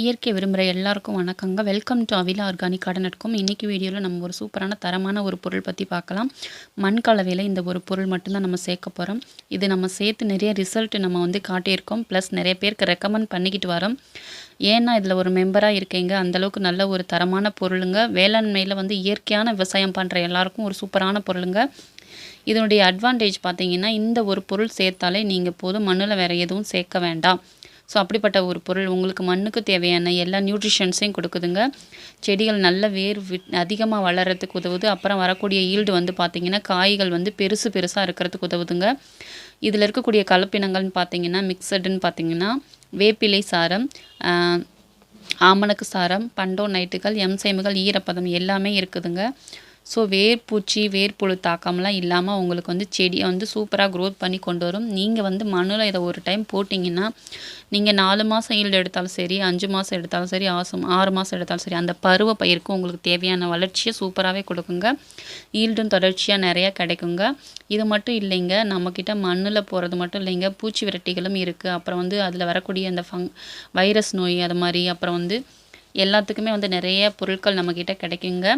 இயற்கை விரும்புகிற எல்லாருக்கும் வணக்கங்க. Welcome to Avila organic garden நடக்கும் இன்றைக்கி வீடியோவில் நம்ம ஒரு சூப்பரான தரமான ஒரு பொருள் பற்றி பார்க்கலாம் மண் கலவையில் இந்த ஒரு பொருள் மட்டும்தான் நம்ம சேர்க்க போகிறோம் இது நம்ம சேர்த்து நிறைய ரிசல்ட் நம்ம வந்து காட்டியிருக்கோம். ப்ளஸ் நிறைய பேருக்கு ரெக்கமெண்ட் பண்ணிக்கிட்டு வரோம். ஏன்னா இதில் ஒரு மெம்பராக இருக்கீங்க. அந்தளவுக்கு நல்ல ஒரு தரமான பொருளுங்க. வேளாண்மையில் வந்து இயற்கையான விவசாயம் பண்ணுற எல்லாருக்கும் ஒரு சூப்பரான பொருளுங்க. இதனுடைய அட்வான்டேஜ் பார்த்தீங்கன்னா இந்த ஒரு பொருள் சேர்த்தாலே நீங்கள் போதும். மண்ணில் வேறு எதுவும் சேர்க்க வேண்டாம். ஸோ அப்படிப்பட்ட ஒரு பொருள் உங்களுக்கு மண்ணுக்கு தேவையான எல்லா நியூட்ரிஷன்ஸையும் கொடுக்குதுங்க. செடிகள் நல்ல வேர் அதிகமாக வளர்கிறதுக்கு உதவுது. அப்புறம் வரக்கூடிய ஈல்டு வந்து பார்த்திங்கன்னா காய்கள் வந்து பெருசு பெருசாக இருக்கிறதுக்கு உதவுதுங்க. இதில் இருக்கக்கூடிய கலப்பினங்கள்னு பார்த்தீங்கன்னா மிக்சடுன்னு பார்த்தீங்கன்னா வேப்பிலை சாரம் ஆமணக்கு சாரம் பண்டோ நைட்டுகள் எம்சைமுகள் ஈரப்பதம் எல்லாமே இருக்குதுங்க. ஸோ வேர்பூச்சி வேர்ப்புழு தாக்கம்லாம் இல்லாமல் உங்களுக்கு வந்து செடியை வந்து சூப்பராக க்ரோத் பண்ணி கொண்டு வரும். நீங்கள் வந்து மண்ணில் இதை ஒரு டைம் போட்டிங்கன்னா நீங்கள் நாலு மாதம் ஈல்டு எடுத்தாலும் சரி அஞ்சு மாதம் எடுத்தாலும் சரி ஆசம் ஆறு மாதம் எடுத்தாலும் சரி அந்த பருவ பயிருக்கு உங்களுக்கு தேவையான வளர்ச்சியை சூப்பராகவே கொடுக்குங்க. ஈல்டும் தொடர்ச்சியாக நிறையா கிடைக்குங்க. இது மட்டும் இல்லைங்க நம்மக்கிட்ட மண்ணில் போகிறது மட்டும் இல்லைங்க பூச்சி விரட்டிகளும் இருக்குது அப்புறம் வந்து அதில் வரக்கூடிய அந்த ஃபங் வைரஸ் நோய் அது மாதிரி அப்புறம் வந்து எல்லாத்துக்குமே வந்து நிறைய பொருட்கள் நம்மக்கிட்ட கிடைக்குங்க.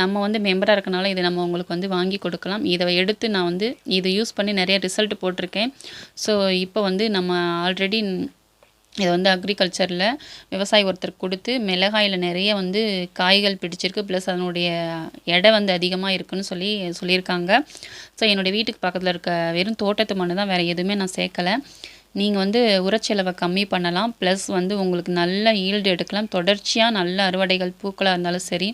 நம்ம வந்து மெம்பராக இருக்கனால இதை நம்ம உங்களுக்கு வந்து வாங்கி கொடுக்கலாம். இதை எடுத்து நான் வந்து இதை யூஸ் பண்ணி நிறைய ரிசல்ட் போட்டிருக்கேன். ஸோ இப்போ வந்து நம்ம ஆல்ரெடி இதை வந்து அக்ரிகல்ச்சரில் விவசாயி ஒருத்தர் கொடுத்து மிளகாயில் நிறைய வந்து காய்கள் பிடிச்சிருக்கு. ப்ளஸ் அதனுடைய எடை வந்து அதிகமாக இருக்குன்னு சொல்லி சொல்லியிருக்காங்க. ஸோ என்னுடைய வீட்டுக்கு பக்கத்தில் இருக்க வெறும் தோட்டத்து மண்ணு தான் வேறு எதுவுமே நான் சேர்க்கலை. நீங்கள் வந்து உரச்செலவை கம்மி பண்ணலாம். ப்ளஸ் வந்து உங்களுக்கு நல்ல ஈல்டு எடுக்கலாம். தொடர்ச்சியாக நல்ல அறுவடைகள் பூக்களாக இருந்தாலும் சரி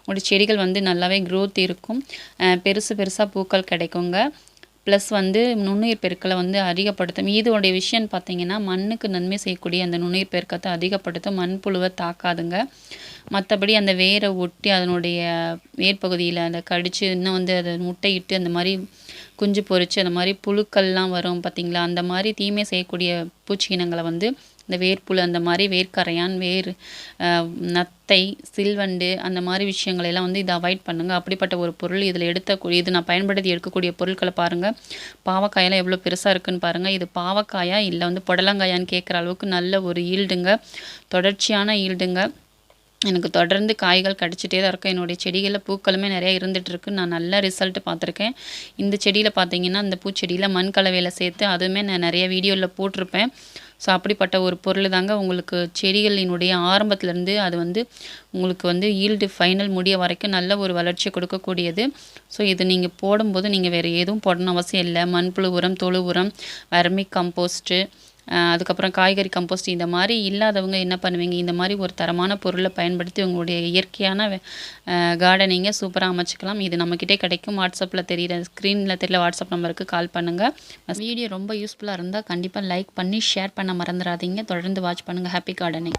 உங்களுடைய செடிகள் வந்து நல்லாவே க்ரோத் இருக்கும். பெருசு பெருசாக பூக்கள் கிடைக்குங்க. ப்ளஸ் வந்து நுண்ணுயிர் பெருக்களை வந்து அதிகப்படுத்தும். இதோடைய விஷயம்னு பார்த்தீங்கன்னா மண்ணுக்கு நன்மை செய்யக்கூடிய அந்த நுண்ணுயிர் பெருக்கத்தை அதிகப்படுத்தும். மண்புழுவை தாக்காதுங்க. மற்றபடி அந்த வேரை ஒட்டி அதனுடைய வேர்பகுதியில் அந்த கடித்து இன்னும் வந்து அதை முட்டையிட்டு அந்த மாதிரி குஞ்சு பொறிச்சு அந்த மாதிரி புழுக்கள்லாம் வரும் பார்த்திங்களா அந்த மாதிரி தீமை செய்யக்கூடிய பூச்சி இனங்களை வந்து இந்த வேர்ப்புழு அந்த மாதிரி வேர்க்கரையான் வேர் நத்தை சில்வண்டு அந்த மாதிரி விஷயங்களெல்லாம் வந்து இதை அவாய்ட் பண்ணுங்கள் அப்படிப்பட்ட ஒரு பொருள் இதில் எடுத்த இது நான் பயன்படுத்தி எடுக்கக்கூடிய பொருட்களை பாருங்கள் பாவக்காயெல்லாம் எவ்வளோ பெருசாக இருக்குன்னு பாருங்கள் இது பாவக்காயா இல்லை வந்து புடலங்காயான்னு கேட்குற அளவுக்கு நல்ல ஒரு ஈல்டுங்க. தொடர்ச்சியான ஈல்டுங்க. எனக்கு தொடர்ந்து காய்கள் கிடச்சிட்டே தான் இருக்கும். என்னுடைய செடிகளில் பூக்களுமே நிறையா இருந்துகிட்ருக்கு நான் நல்ல ரிசல்ட் பார்த்துருக்கேன். இந்த செடியில் பார்த்தீங்கன்னா இந்த பூச்செடியில் மண் கலவையில் சேர்த்து அதுவுமே நான் நிறைய வீடியோவில் போட்டிருப்பேன். ஸோ அப்படிப்பட்ட ஒரு பொருள் தாங்க உங்களுக்கு செடிகளினுடைய ஆரம்பத்துலேருந்து அது வந்து உங்களுக்கு வந்து ஈல்டு ஃபைனல் முடிய வரைக்கும் நல்ல ஒரு வளர்ச்சி கொடுக்கக்கூடியது. ஸோ இது நீங்கள் போடும்போது நீங்கள் வேறு எதுவும் போடணும் அவசியம் இல்லை. மண்புழு உரம் தொழு உரம் வர்மி கம்போஸ்ட்டு அதுக்கப்புறம் காய்கறி கம்போஸ்ட் இந்த மாதிரி இல்லாதவங்க என்ன பண்ணுவீங்க? இந்த மாதிரி ஒரு தரமான பொருளை பயன்படுத்தி உங்களுடைய இயற்கையான கார்டனிங்கை சூப்பராக அமைச்சிக்கலாம். இது நம்மக்கிட்டே கிடைக்கும். வாட்ஸ்அப்பில் தெரிகிற ஸ்க்ரீனில் தெரியல வாட்ஸ்அப் நம்பருக்கு கால் பண்ணுங்கள் வீடியோ ரொம்ப யூஸ்ஃபுல்லாக இருந்தால் கண்டிப்பாக லைக் பண்ணி ஷேர் பண்ண மறந்துடாதீங்க தொடர்ந்து வாட்ச் பண்ணுங்கள் ஹாப்பி கார்டனிங்